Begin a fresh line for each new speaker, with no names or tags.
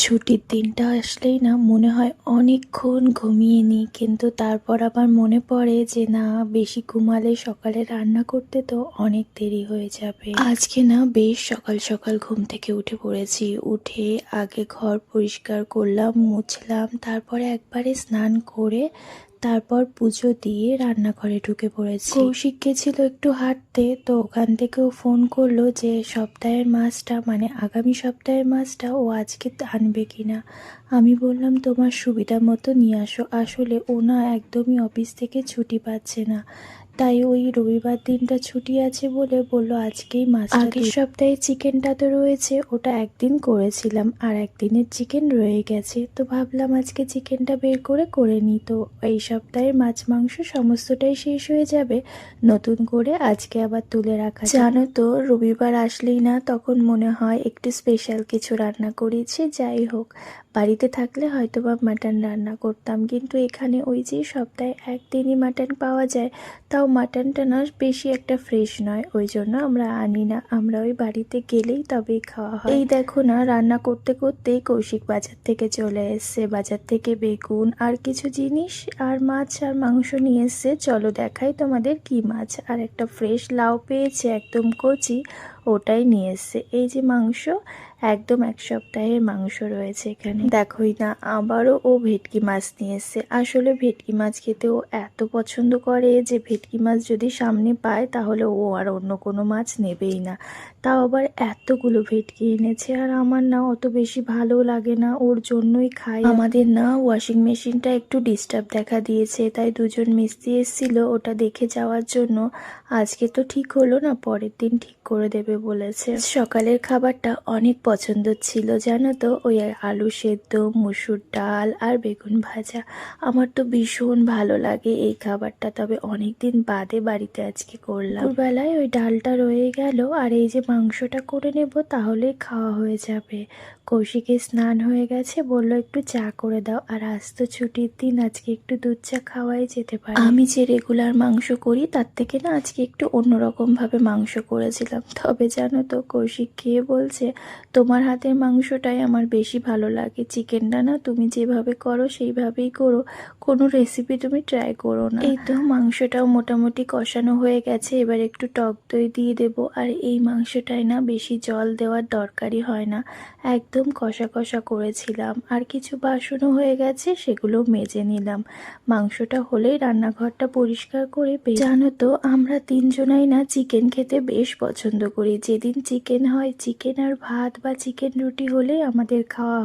ছুটির দিনটা আসলেই না মনে হয় অনেকক্ষণ ঘুমিয়ে নিই। কিন্তু তারপর আবার মনে পড়ে যে না, বেশি ঘুমালে সকালে রান্না করতে তো অনেক দেরি হয়ে যাবে। আজকে না বেশ সকাল সকাল ঘুম থেকে উঠে পড়েছি। উঠে আগে ঘর পরিষ্কার করলাম, মুছলাম, তারপরে একবারে স্নান করে তারপর পুজো দিয়ে রান্নাঘরে ঢুকে পড়েছি। কৌশিক গেছিল একটু হাঁটতে, তো ওখান থেকেও ফোন করল যে সপ্তাহের মাছটা মানে আগামী সপ্তাহের মাছটা ও আজকে আনবে কিনা। আমি বললাম, তোমার সুবিধা মতো নিয়ে আসো। আসলে ও না একদমই অফিস থেকে ছুটি পাচ্ছে না। তাই ওই রবিবার দিনটা ছুটি আছে বলে বলল আজকেই মাছ আগের সপ্তাহে চিকেনটা তো রয়েছে ওটা একদিন করেছিলাম আর একদিনের চিকেন রয়ে গেছে। তো ভাবলাম আজকে চিকেনটা বের করে করে নিই। তো এই সপ্তাহের মাছ মাংস সমস্তটাই শেষ হয়ে যাবে। নতুন করে আজকে আবার তুলে রাখা জানো তো রবিবার আসলেই না তখন মনে হয় একটু স্পেশাল কিছু রান্না করেছি যাই হোক। বাড়িতে থাকলে হয়তো বা মাটন রান্না করতাম, কিন্তু এখানে ওই যে সপ্তাহে একদিনই মাটন পাওয়া যায়, তাও মাটনটা না বেশি একটা ফ্রেশ নয়। ওই জন্য আমরা আনি না, আমরা ওই বাড়িতে গেলেই তবেই খাওয়া হয়। এই দেখো না, রান্না করতে করতেই কৌশিক বাজার থেকে চলে এসছে। বাজার থেকে বেগুন আর কিছু জিনিস আর মাছ আর মাংস নিয়ে এসছে। চলো দেখাই তোমাদের কি মাছ। আর একটা ফ্রেশ লাউ পেয়েছে একদম কচি। ওটাই নিয়ে এসছে। এই যে মাংস, একদম এক সপ্তাহের মাংস রয়েছে এখানে। দেখোই না, আবারও ও ভেটকি মাছ নিয়ে এসছে। আসলে ভেটকি মাছ খেতে ও এত পছন্দ করে যে ভেটকি মাছ যদি সামনে পায় তাহলে ও আর অন্য কোনো মাছ নেবেই না। তাও আবার এতগুলো ভেটকি এনেছে আর আমার না অত বেশি ভালো লাগে না, ওর জন্যই খাই। আমাদের না ওয়াশিং মেশিনটা একটু ডিস্টার্ব দেখা দিয়েছে, তাই দুজন মিস্ত্রি এসেছিল ওটা দেখে যাওয়ার জন্য। আজকে তো ঠিক হলো না, পরের দিন ঠিক করে দেবে বলেছে। সকালের খাবারটা অনেক পছন্দ ছিল, জানো তো? ওই আলু সেদ্ধ, মুসুর ডাল আর বেগুন ভাজা। আমার তো ভীষণ ভালো লাগে এই খাবারটা, তবে অনেক দিন বাদে বাড়িতে আজকে করলাম। বেলায় ওই ডালটা রয়ে গেল, আর এই যে মাংসটা করে নেব তাহলেই খাওয়া হয়ে যাবে। কৌশিকের স্নান হয়ে গেছে বলল একটু চা করে দাও আর আজ তো ছুটির দিন আজকে একটু দুধ চা খাওয়াই যেতে পারে। আমি যে রেগুলার মাংস করি তার থেকে না আজকে একটু অন্যরকম ভাবে মাংস করেছিলাম। তবে জানো তো কৌশিক খেয়ে বলছে তোমার হাতের মাংসটাই আমার বেশি ভালো লাগে। চিকেনটা না তুমি যেভাবে করো সেইভাবেই করো। কোনো রেসিপি তুমি ট্রাই করো না। এই তো মাংসটাও মোটামুটি কষানো হয়ে গেছে এবার একটু টক দই দিয়ে দেবো। আর এই মাংসটায় না, বেশি জল দেওয়ার দরকারই হয় না। একদম কষা কষা করেছিলাম। আর কিছু বাসনও হয়ে গেছে, সেগুলো মেজে নিলাম। মাংসটা হলেই রান্নাঘরটা পরিষ্কার করে জানো তো, আমরা তিনজনাই না চিকেন খেতে বেশ পছন্দ করি। যেদিন চিকেন হয়, চিকেন আর ভাত বা চিকেন রুটি হলে আমাদের খাওয়া